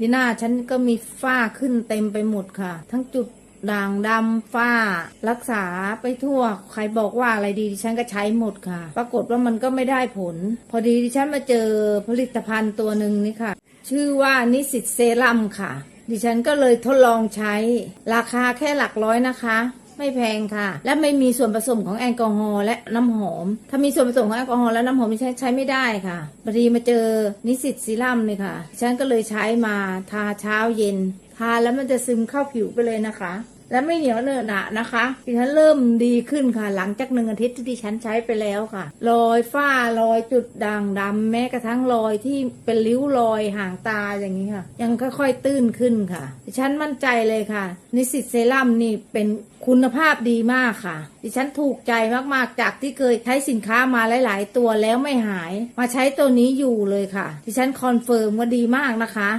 ที่หน้าฉันก็มีฝ้าขึ้นเต็มไปหมดค่ะ ทั้งจุดด่างดำฝ้า รักษาไปทั่ว ใครบอกว่าอะไรดีดิฉันก็ใช้หมดค่ะ ปรากฏว่ามันก็ไม่ได้ผล พอดีดิฉันมาเจอผลิตภัณฑ์ตัวหนึ่งนี่ค่ะ ชื่อว่านิสิตเซรั่มค่ะ ดิฉันก็เลยทดลองใช้ ราคาแค่หลักร้อยนะคะ ไม่แพงค่ะ และไม่มีส่วนผสมของแอลกอฮอล์และน้ำหอม ถ้ามีส่วนผสมของแอลกอฮอล์และน้ำหอมใช้ใช้ไม่ได้ค่ะพอดีมาเจอนิสิตซีรั่มเลยค่ะ ฉันก็เลยใช้มาทาเช้าเย็น ทาแล้วมันจะซึมเข้าผิวไปเลยนะคะ และไม่เหนียวเหนอะหนะนะคะดิฉันเริ่มดีขึ้นค่ะ หลังจากหนึ่งอาทิตย์ที่ดิฉันใช้ไปแล้วค่ะ รอยฝ้ารอยจุดด่างดำแม้กระทั่งรอยที่เป็นริ้วรอยห่างตาอย่างนี้ค่ะ ยังค่อยๆตื้นขึ้นค่ะ ดิฉันมั่นใจเลยค่ะนิสิตเซรั่มนี่เป็นคุณภาพดีมากค่ะ ดิฉันถูกใจมากๆ จากที่เคยใช้สินค้ามาหลาย ๆ ตัวแล้วไม่หาย มาใช้ตัวนี้อยู่เลยค่ะ ดิฉันคอนเฟิร์มว่าดีมากนะคะ